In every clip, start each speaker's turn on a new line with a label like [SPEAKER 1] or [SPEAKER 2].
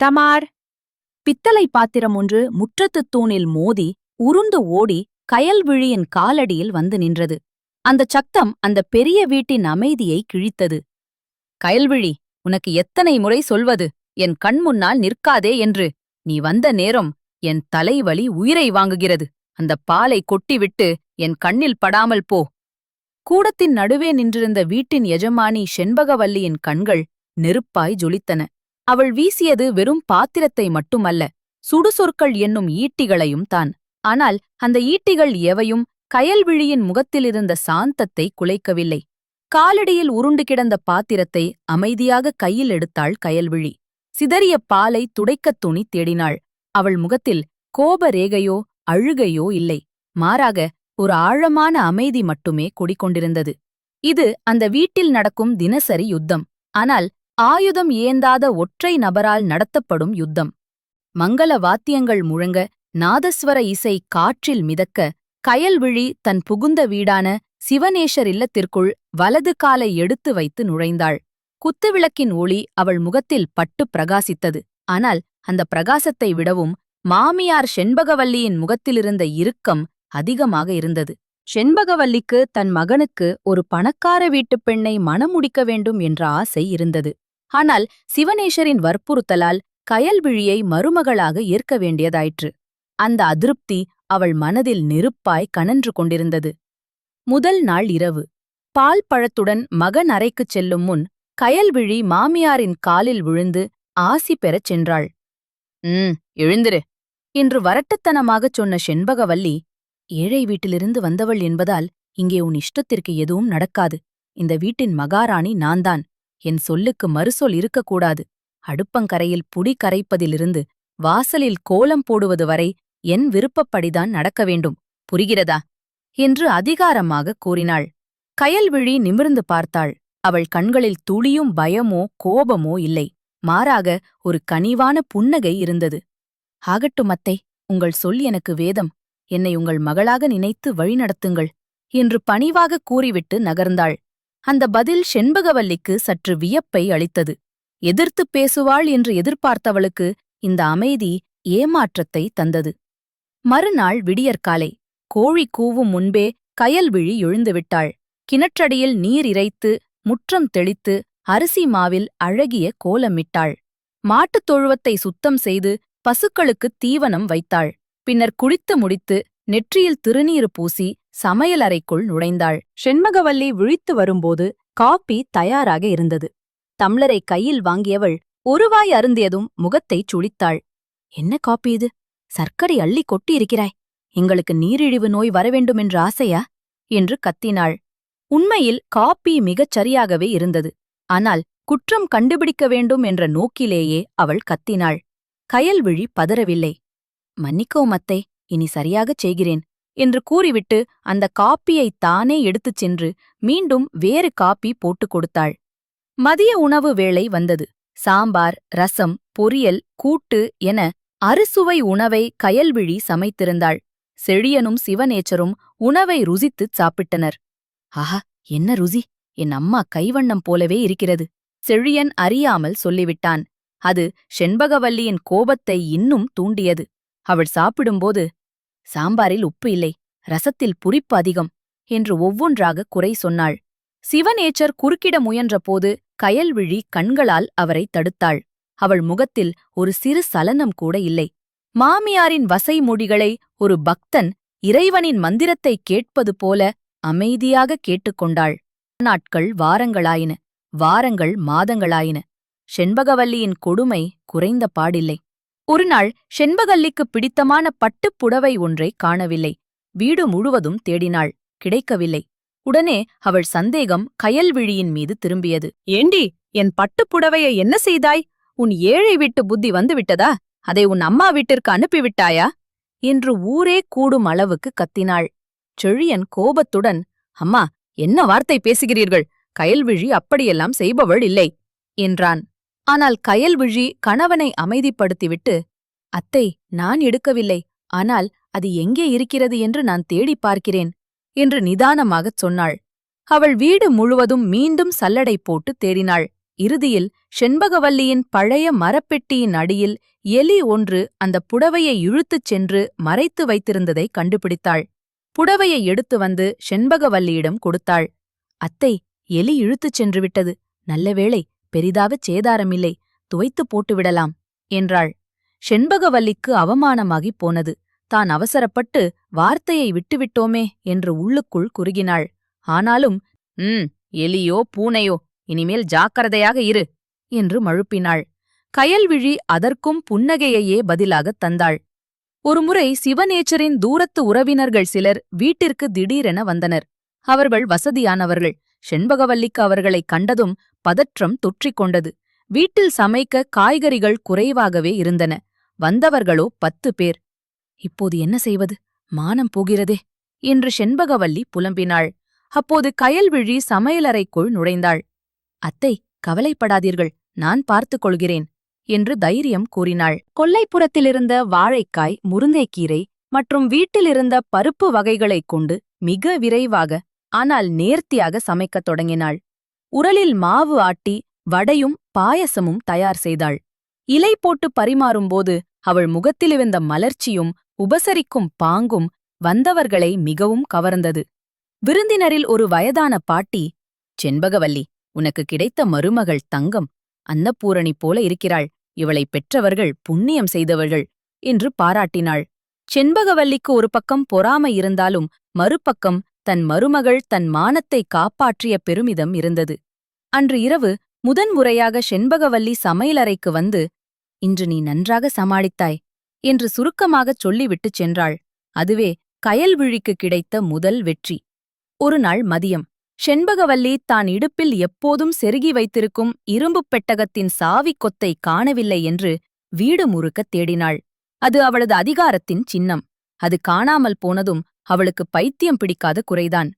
[SPEAKER 1] தமார். பித்தளை பாத்திரம் ஒன்று முற்றத்துத் தூணில் மோதி உருண்டு ஓடி கயல்விழியின் காலடியில் வந்து நின்றது. அந்தச் சத்தம் அந்த பெரிய வீட்டின் அமைதியை கிழித்தது. கயல்விழி உனக்கு எத்தனை முறை சொல்வது? என் கண்முன்னால் நிற்காதே என்று. நீ வந்த நேரம் என் தலைவலி உயிரை வாங்குகிறது. அந்த பாலை கொட்டிவிட்டு என் கண்ணில் படாமல் போ கூடத்தின் நடுவே நின்றிருந்த வீட்டின் எஜமானி செண்பகவல்லியின் கண்கள் நெருப்பாய் ஜொலித்தன. அவள் வீசியது வெறும் பாத்திரத்தை மட்டுமல்ல சுடுசொற்கள் என்னும் ஈட்டிகளையும் தான். ஆனால் அந்த ஈட்டிகள் எவையும் கயல்விழியின் முகத்திலிருந்த சாந்தத்தை குலைக்கவில்லை. காலடியில் உருண்டு கிடந்த பாத்திரத்தை அமைதியாக கையில் எடுத்தாள் கயல்விழி சிதறிய பாலை துடைக்கத் துணி தேடினாள். அவள் முகத்தில் கோப ரேகையோ அழுகையோ இல்லை. மாறாக ஒரு ஆழமான அமைதி மட்டுமே குடிக்கொண்டிருந்தது. இது அந்த வீட்டில் நடக்கும் தினசரி யுத்தம். ஆனால் ஆயுதம் ஏந்தாத ஒற்றை நபரால் நடத்தப்படும் யுத்தம். மங்கள வாத்தியங்கள் முழங்க நாதஸ்வர இசை காற்றில் மிதக்க கயல்விழி தன் புகுந்த வீடான சிவனேஷர் இல்லத்திற்குள் வலது காலை எடுத்து வைத்து நுழைந்தாள். குத்துவிளக்கின் ஒளி அவள் முகத்தில் பட்டு பிரகாசித்தது. ஆனால் அந்த பிரகாசத்தை விடவும் மாமியார் செண்பகவல்லியின் முகத்திலிருந்த இறுக்கம் அதிகமாக இருந்தது. செண்பகவல்லிக்கு தன் மகனுக்கு ஒரு பணக்கார வீட்டுப் பெண்ணை மணமுடிக்க வேண்டும் என்ற ஆசை இருந்தது. ஆனால் சிவனேஷரின் வற்புறுத்தலால் கயல்விழியை மருமகளாக ஏற்க வேண்டியதாயிற்று. அந்த அதிருப்தி அவள் மனதில் நெருப்பாய் கனன்று கொண்டிருந்தது. முதல் நாள் இரவு. பால் பழத்துடன் மகன் அறைக்குச் செல்லும் முன் கயல்விழி மாமியாரின் காலில் விழுந்து ஆசி பெறச் சென்றாள். ம் எழுந்திரு என்று வரட்டத்தனமாகச் சொன்ன செண்பகவல்லி ஏழை வீட்டிலிருந்து வந்தவள் என்பதால் இங்கே உன் இஷ்டத்திற்கு எதுவும் நடக்காது. இந்த வீட்டின் மகாராணி நான்தான். என் சொல்லுக்கு மறுசொல் இருக்கக்கூடாது. அடுப்பங்கரையில் புடி கரைப்பதிலிருந்து வாசலில் கோலம் போடுவது வரை என் விருப்பப்படிதான் நடக்க வேண்டும். புரிகிறதா? என்று அதிகாரமாக கூறினாள். கயல்விழி நிமிர்ந்து பார்த்தாள். அவள் கண்களில் துளியும் பயமோ கோபமோ இல்லை. மாறாக ஒரு கனிவான புன்னகை இருந்தது. ஆகட்டும் அத்தை உங்கள் சொல் எனக்கு வேதம். என்னை உங்கள் மகளாக நினைத்து வழிநடத்துங்கள் என்று பணிவாக கூறிவிட்டு நகர்ந்தாள். அந்த பதில் செண்பகவல்லிக்கு சற்று வியப்பை அளித்தது. எதிர்த்துப் பேசுவாள் என்று எதிர்பார்த்தவளுக்கு இந்த அமைதி ஏமாற்றத்தை தந்தது. மறுநாள் விடியற்காலை கோழி கூவும் முன்பே கயல்விழி எழுந்துவிட்டாள் கிணற்றடியில் நீர் இறைத்து முற்றம் தெளித்து அரிசி மாவில் அழகிய கோலமிட்டாள். மாட்டுத் தொழுவத்தை சுத்தம் செய்து பசுக்களுக்குத் தீவனம் வைத்தாள். பின்னர் குளித்து முடித்து நெற்றியில் திருநீறு பூசி சமையலறைக்குள் நுழைந்தாள். செண்மகவல்லி விழித்து வரும்போது காப்பி தயாராக இருந்தது. தம்ளரை கையில் வாங்கியவள் ஒருவாய் அருந்தியதும் முகத்தைச் சுழித்தாள். என்ன காப்பி இது? சர்க்கரை அள்ளி கொட்டியிருக்கிறாய். எங்களுக்கு நீரிழிவு நோய் வரவேண்டுமென்ற ஆசையா? என்று கத்தினாள். உண்மையில் காப்பி மிகச் சரியாகவே இருந்தது. ஆனால் குற்றம் கண்டுபிடிக்க வேண்டும் என்ற நோக்கிலேயே அவள் கத்தினாள். கயல்விழி பதறவில்லை. மன்னிக்கோ அத்தை. இனி சரியாகச் செய்கிறேன் என்று கூறிவிட்டு அந்த காப்பியைத் தானே எடுத்துச் சென்று மீண்டும் வேறு காப்பி போட்டுக் கொடுத்தாள். மதிய உணவு வேளை வந்தது. சாம்பார் ரசம் பொரியல் கூட்டு என அறுசுவை உணவை கயல்விழி சமைத்திருந்தாள். செழியனும் சிவநேச்சரும் உணவை ருசித்துச் சாப்பிட்டனர். ஆஹா என்ன ருசி! என் அம்மா கைவண்ணம் போலவே இருக்கிறது செழியன் அறியாமல் சொல்லிவிட்டான். அது செண்பகவல்லியின் கோபத்தை இன்னும் தூண்டியது. அவள் சாப்பிடும்போது சாம்பாரில் உப்பு இல்லை ரசத்தில் புரிப்பு அதிகம் என்று ஒவ்வொன்றாக குறை சொன்னாள். சிவநேச்சர் குறுக்கிட முயன்றபோது கயல்விழி கண்களால் அவரை தடுத்தாள். அவள் முகத்தில் ஒரு சிறு சலனம் கூட இல்லை. மாமியாரின் வசை மொழிகளை ஒரு பக்தன் இறைவனின் மந்திரத்தைக் கேட்பது போல அமைதியாக கேட்டுக்கொண்டாள் நாட்கள் வாரங்களாயின வாரங்கள் மாதங்களாயின. செண்பகவல்லியின் கொடுமை குறைந்த பாடில்லை. ஒருநாள் செண்பகல்லிக்கு பிடித்தமான பட்டுப் புடவை ஒன்றை காணவில்லை. வீடு முழுவதும் தேடினாள். கிடைக்கவில்லை. உடனே அவள் சந்தேகம் கயல்விழியின் மீது திரும்பியது. ஏண்டி என் பட்டுப் புடவையை என்ன செய்தாய்? உன் ஏழை வீட்டு புத்தி வந்துவிட்டதா? அதை உன் அம்மா வீட்டிற்கு அனுப்பிவிட்டாயா? என்று ஊரே கூடும் அளவுக்கு கத்தினாள். செழியன் கோபத்துடன் அம்மா என்ன வார்த்தை பேசுகிறீர்கள்? கயல்விழி அப்படியெல்லாம் செய்பவள் இல்லை என்றான். ஆனால் கயல்விழி கணவனை அமைதிப்படுத்திவிட்டு அத்தை நான் எடுக்கவில்லை. ஆனால் அது எங்கே இருக்கிறது என்று நான் தேடிப் பார்க்கிறேன் என்று நிதானமாகச் சொன்னாள். அவள் வீடு முழுவதும் மீண்டும் சல்லடை போட்டு தேடினாள். இறுதியில் செண்பகவல்லியின் பழைய மரப்பெட்டியின் அடியில் எலி ஒன்று அந்த புடவையை இழுத்துச் சென்று மறைத்து வைத்திருந்ததை கண்டுபிடித்தாள். புடவையை எடுத்து வந்து செண்பகவல்லியிடம் கொடுத்தாள். அத்தை எலி இழுத்துச் சென்று விட்டது. நல்லவேளை பெரிதாகச் சேதாரமில்லை துவைத்து போட்டுவிடலாம் என்றாள். செண்பகவல்லிக்கு அவமானமாகிப் போனது. தான் அவசரப்பட்டு வார்த்தையை விட்டுவிட்டோமே என்று உள்ளுக்குள் குறுகினாள். ஆனாலும் ம் எலியோ பூனையோ இனிமேல் ஜாக்கிரதையாக இரு என்று மழுப்பினாள். கயல்விழி அதற்கும் புன்னகையையே பதிலாகத் தந்தாள். ஒருமுறை சிவநேச்சரின் தூரத்து உறவினர்கள் சிலர் வீட்டிற்கு திடீரென வந்தனர். அவர்கள் வசதியானவர்கள். செண்பகவல்லிக்கு அவர்களைக் கண்டதும் பதற்றம் தொற்றிக் கொண்டது. வீட்டில் சமைக்க காய்கறிகள் குறைவாகவே இருந்தன. வந்தவர்களோ பத்து பேர். இப்போது என்ன செய்வது? மானம் போகிறதே என்று செண்பகவல்லி புலம்பினாள். அப்போது கயல்விழி சமையலறைக்குள் நுழைந்தாள். அத்தை கவலைப்படாதீர்கள். நான் பார்த்துக் கொள்கிறேன் என்று தைரியம் கூறினாள். கொல்லைப்புறத்திலிருந்த வாழைக்காய் முருங்கைக்கீரை மற்றும் வீட்டிலிருந்த பருப்பு வகைகளைக் கொண்டு மிக விரைவாக ஆனால் நேர்த்தியாக சமைக்கத் தொடங்கினாள். உரலில் மாவு ஆட்டி வடையும் பாயசமும் தயார் செய்தாள். இலை போட்டு பரிமாறும்போது அவள் முகத்திலிருந்த மலர்ச்சியும் உபசரிக்கும் பாங்கும் வந்தவர்களை மிகவும் கவர்ந்தது. விருந்தினரில் ஒரு வயதான பாட்டி செண்பகவல்லி உனக்கு கிடைத்த மருமகள் தங்கம் அன்னபூரணி போல இருக்கிறாள் இவளை பெற்றவர்கள் புண்ணியம் செய்தவர்கள் என்று பாராட்டினாள். செண்பகவல்லிக்கு ஒரு பக்கம் பொறாமை இருந்தாலும் மறுபக்கம் தன் மருமகள் தன் மானத்தை காப்பாற்றிய பெருமிதம் இருந்தது. அன்று இரவு முதன்முறையாக செண்பகவல்லி சமையலறைக்கு வந்து இன்று நீ நன்றாக சமாளித்தாய் என்று சுருக்கமாகச் சொல்லிவிட்டுச் சென்றாள். அதுவே கயல்விழிக்கு கிடைத்த முதல் வெற்றி. ஒரு நாள் மதியம் செண்பகவல்லி தான் இடுப்பில் எப்போதும் செருகி வைத்திருக்கும் இரும்புப் பெட்டகத்தின் சாவிக் கொத்தை காணவில்லை என்று வீடு முறுக்கத் தேடினாள். அது அவளது அதிகாரத்தின் சின்னம். அது காணாமல் போனதும் அவளுக்கு பைத்தியம் பிடிக்காத குறைதான்.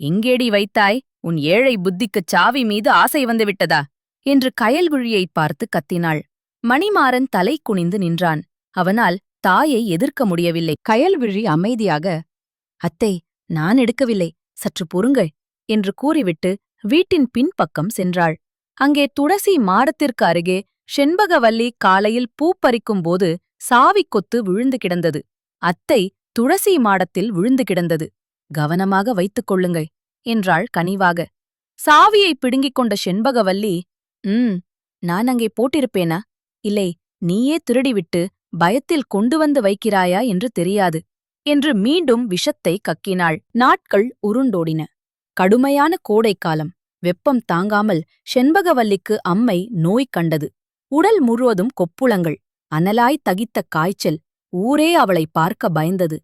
[SPEAKER 1] எங்கேடி வைத்தாய்? உன் ஏழை புத்திக்குச் சாவி மீது ஆசை வந்துவிட்டதா என்று கயல்விழியைப் பார்த்து கத்தினாள். மணிமாறன் தலை குனிந்து நின்றான். அவனால் தாயை எதிர்க்க முடியவில்லை. கயல்விழி அமைதியாக அத்தை நான் எடுக்கவில்லை. சற்று பொறுங்கள் என்று கூறிவிட்டு வீட்டின் பின்பக்கம் சென்றாள். அங்கே துளசி மாடத்திற்கு அருகே செண்பகவல்லி காலையில் பூ பறிக்கும்போது சாவிக் கொத்து விழுந்து கிடந்தது. அத்தை துளசி மாடத்தில் விழுந்து கிடந்தது. கவனமாக வைத்துக் கொள்ளுங்கள் என்றாள் கனிவாக. சாவியை பிடுங்கிக் கொண்ட செண்பகவல்லி ம் நான் அங்கே போட்டிருப்பேனா? இல்லை நீயே திருடிவிட்டு பயத்தில் கொண்டு வந்து வைக்கிறாயா என்று தெரியாது என்று மீண்டும் விஷத்தை கக்கினாள். நாட்கள் உருண்டோடின. கடுமையான கோடைக்காலம் வெப்பம் தாங்காமல் செண்பகவல்லிக்கு அம்மை நோய் கண்டது. உடல் முழுவதும் கொப்புளங்கள். அனலாய் தகித்த காய்ச்சல். ஊரே அவளை பார்க்க பயந்தது.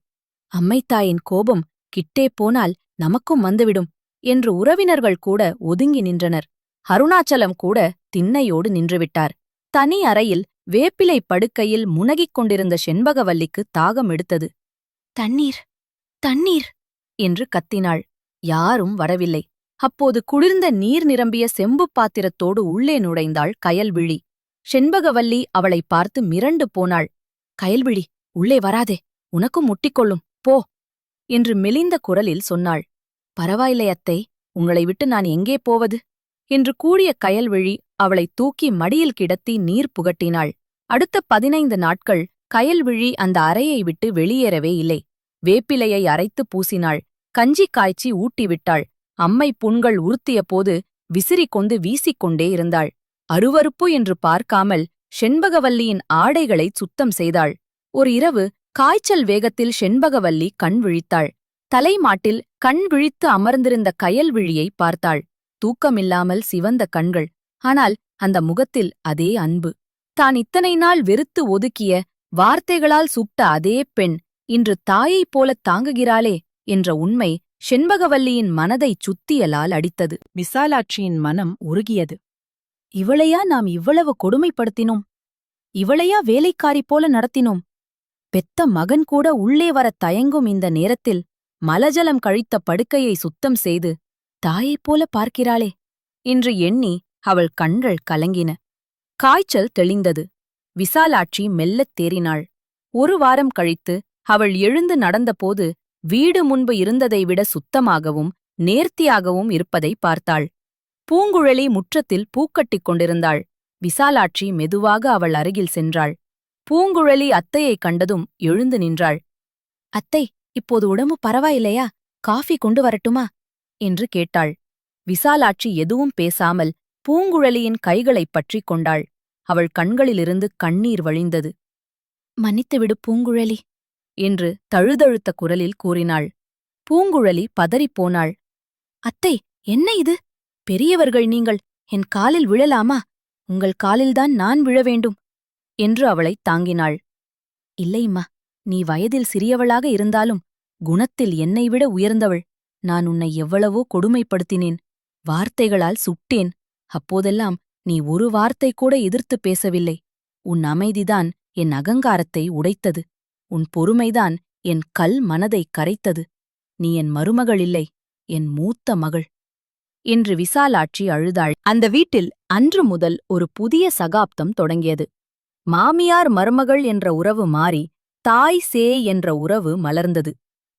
[SPEAKER 1] அம்மைத்தாயின் கோபம் கிட்டே போனால் நமக்கும் வந்துவிடும் என்று உறவினர்கள் கூட ஒதுங்கி நின்றனர். அருணாச்சலம் கூட திண்ணையோடு நின்றுவிட்டார். தனி அறையில் வேப்பிலை படுக்கையில் முனகிக் கொண்டிருந்த செண்பகவல்லிக்கு தாகம் எடுத்தது. தண்ணீர் தண்ணீர்! என்று கத்தினாள். யாரும் வரவில்லை. அப்போது குளிர்ந்த நீர் நிரம்பிய செம்புப் பாத்திரத்தோடு உள்ளே நுழைந்தாள் கயல்விழி. செண்பகவல்லி அவளை பார்த்து மிரண்டு போனாள். கயல்விழி உள்ளே வராதே உனக்கும் முட்டிக்கொள்ளும் போ! என்று மெலிந்த குரலில் சொன்னாள். பரவாயில்லை அத்தை உங்களை விட்டு நான் எங்கே போவது? என்று கூடிய கயல்விழி அவளை தூக்கி மடியில் கிடத்தி நீர் புகட்டினாள். அடுத்த பதினைந்து நாட்கள் கயல்விழி அந்த அறையை விட்டு வெளியேறவே இல்லை. வேப்பிலையை அரைத்து பூசினாள். கஞ்சி காய்ச்சி ஊட்டிவிட்டாள் அம்மை புண்கள் உறுத்திய போது விசிறி கொண்டு வீசிக்கொண்டே இருந்தாள். அருவருப்பு என்று பார்க்காமல் செண்பகவல்லியின் ஆடைகளைச் சுத்தம் செய்தாள். ஒரு இரவு காய்ச்சல் வேகத்தில் செண்பகவல்லி கண் விழித்தாள். தலைமாட்டில் கண் விழித்து அமர்ந்திருந்த கயல்விழியை பார்த்தாள். தூக்கமில்லாமல் சிவந்த கண்கள். ஆனால் அந்த முகத்தில் அதே அன்பு. தான் இத்தனை நாள் வெறுத்து ஒதுக்கிய வார்த்தைகளால் சுட்ட அதே பெண் இன்று தாயைப் போலத் தாங்குகிறாளே என்ற உண்மை செண்பகவல்லியின் மனதைச் சுத்தியலால் அடித்தது.
[SPEAKER 2] விசாலாட்சியின் மனம் உருகியது.
[SPEAKER 1] இவளையா நாம் இவ்வளவு கொடுமைப்படுத்தினோம்? இவளையா வேலைக்காரி போல நடத்தினோம்? பெத்த மகன் கூட உள்ளே வரத் தயங்கும் இந்த நேரத்தில் மலஜலம் கழித்த படுக்கையை சுத்தம் செய்து தாயைப் போல பார்க்கிறாளே என்று எண்ணி அவள் கண்கள் கலங்கின. காய்ச்சல் தெளிந்தது. விசாலாட்சி மெல்லத் தேறினாள். ஒரு வாரம் கழித்து அவள் எழுந்து நடந்தபோது வீடு முன்பு இருந்ததை விட சுத்தமாகவும் நேர்த்தியாகவும் இருப்பதை பார்த்தாள். பூங்குழலி முற்றத்தில் பூக்கட்டிக் கொண்டிருந்தாள். விசாலாட்சி மெதுவாக அவள் அருகில் சென்றாள். பூங்குழலி அத்தையைக் கண்டதும் எழுந்து நின்றாள். அத்தை இப்போது உடம்பு பரவாயில்லையா? காஃபி கொண்டு வரட்டுமா? என்று கேட்டாள். விசாலாட்சி எதுவும் பேசாமல் பூங்குழலியின் கைகளைப் பற்றிக் கொண்டாள். அவள் கண்களிலிருந்து கண்ணீர் வழிந்தது. மன்னித்துவிடு பூங்குழலி என்று தழுதழுத்த குரலில் கூறினாள். பூங்குழலி பதறிப்போனாள் அத்தை என்ன இது? பெரியவர்கள் நீங்கள் என் காலில் விழலாமா? உங்கள் காலில்தான் நான் விழ வேண்டும். என்று அவளைத் தாங்கினாள். இல்லைம்மா நீ வயதில் சிறியவளாக இருந்தாலும் குணத்தில் என்னை விட உயர்ந்தவள். நான் உன்னை எவ்வளவோ கொடுமைப்படுத்தினேன் வார்த்தைகளால் சுட்டேன். அப்போதெல்லாம் நீ ஒரு வார்த்தை கூட எதிர்த்துப் பேசவில்லை. உன் அமைதிதான் என் அகங்காரத்தை உடைத்தது. உன் பொறுமைதான் என் கல் மனதை கரைத்தது. நீ என் மருமகள் இல்லை என் மூத்த மகள் என்று விசாலாட்சி அழுதாள். அந்த வீட்டில் அன்று முதல் ஒரு புதிய சகாப்தம் தொடங்கியது. மாமியார் மருமகள் என்ற உறவு மாறி தாய் சே என்ற உறவு மலர்ந்தது.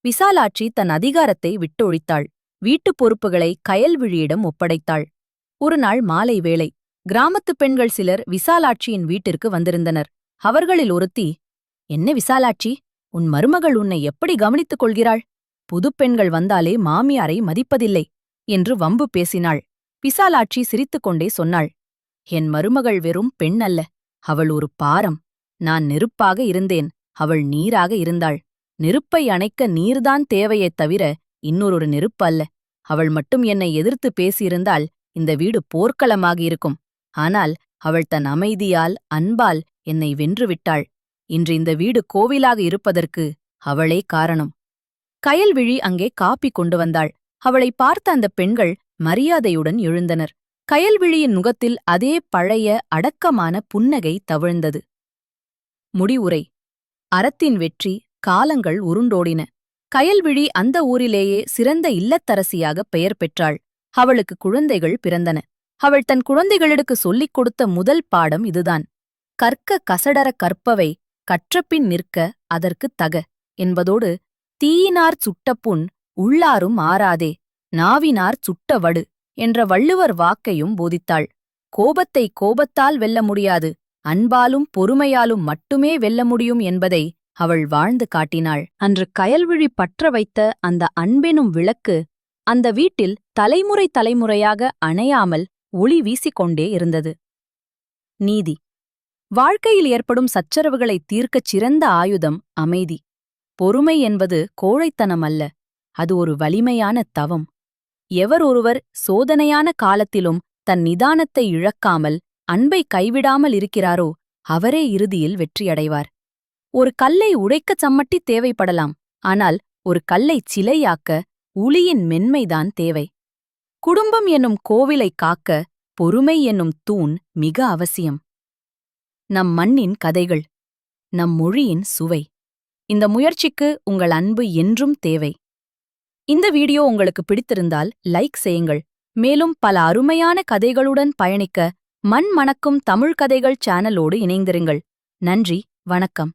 [SPEAKER 1] விசாலாட்சி தன் அதிகாரத்தை விட்டொழித்தாள். வீட்டுப் பொறுப்புகளை கயல்விழியிடம் ஒப்படைத்தாள். ஒருநாள் மாலை வேளை கிராமத்துப் பெண்கள் சிலர் விசாலாட்சியின் வீட்டிற்கு வந்திருந்தனர். அவர்களில் ஒருத்தி என்ன விசாலாட்சி உன் மருமகள் உன்னை எப்படி கவனித்துக் கொள்கிறாள்? புதுப் பெண்கள் வந்தாலே மாமியாரை மதிப்பதில்லை என்று வம்பு பேசினாள். விசாலாட்சி சிரித்துக்கொண்டே சொன்னாள் என் மருமகள் வெறும் பெண் அல்ல. அவள் ஒரு பாரம். நான் நெருப்பாக இருந்தேன். அவள் நீராக இருந்தாள். நெருப்பை அணைக்க நீர்தான் தேவையைத் தவிர இன்னொரு நெருப்பு அல்ல. அவள் மட்டும் என்னை எதிர்த்து பேசியிருந்தால் இந்த வீடு போர்க்களமாகியிருக்கும் ஆனால் அவள் தன் அமைதியால் அன்பால் என்னை வென்றுவிட்டாள். இன்று இந்த வீடு கோவிலாக இருப்பதற்கு அவளே காரணம். கயல்விழி அங்கே காப்பி கொண்டு வந்தாள். அவளை பார்த்த அந்த பெண்கள் மரியாதையுடன் எழுந்தனர். கயல்விழியின் முகத்தில் அதே பழைய அடக்கமான புன்னகை தவிழ்ந்தது. முடிவுரை. அறத்தின் வெற்றி காலங்கள் உருண்டோடின. கயல்விழி அந்த ஊரிலேயே சிறந்த இல்லத்தரசியாக பெயர் பெற்றாள். அவளுக்கு குழந்தைகள் பிறந்தன. அவள் தன் குழந்தைகளுக்கு சொல்லிக் கொடுத்த முதல் பாடம் இதுதான். கற்க கசடர கற்பவை கற்றபின் நிற்க அதற்குத் தக என்பதோடு தீயினார் சுட்ட புண் உள்ளாரும் ஆறாதே நாவினார் சுட்ட வடு. என்ற வள்ளுவர் வாக்கையும் போதித்தாள். கோபத்தை கோபத்தால் வெல்ல முடியாது அன்பாலும் பொறுமையாலும் மட்டுமே வெல்ல முடியும் என்பதை அவள் வாழ்ந்து காட்டினாள். அன்று கயல்விழி பற்ற வைத்த அந்த அன்பெனும் விளக்கு அந்த வீட்டில் தலைமுறை தலைமுறையாக அணையாமல் ஒளி வீசிக்கொண்டே இருந்தது. நீதி. வாழ்க்கையில் ஏற்படும் சச்சரவுகளை தீர்க்கச் சிறந்த ஆயுதம் அமைதி. பொறுமை என்பது கோழைத்தனம் அல்ல அது ஒரு வலிமையான தவம். எவர் ஒருவர் சோதனையான காலத்திலும் தன் நிதானத்தை இழக்காமல் அன்பை கைவிடாமல் இருக்கிறாரோ அவரே இறுதியில் வெற்றியடைவார். ஒரு கல்லை உடைக்கச் சம்மட்டி தேவைப்படலாம் ஆனால் ஒரு கல்லைச் சிலையாக்க உளியின் மென்மைதான் தேவை. குடும்பம் என்னும் கோவிலைக் காக்க பொறுமை என்னும் தூண் மிக அவசியம். நம் மண்ணின் கதைகள் நம் மொழியின் சுவை. இந்த முயற்சிக்கு உங்கள் அன்பு என்றும் தேவை. இந்த வீடியோ உங்களுக்கு பிடித்திருந்தால் லைக் செய்யுங்கள். மேலும் பல அருமையான கதைகளுடன் பயணிக்க மண் மணக்கும் தமிழ் கதைகள் சேனலோடு இணைந்திருங்கள். நன்றி வணக்கம்.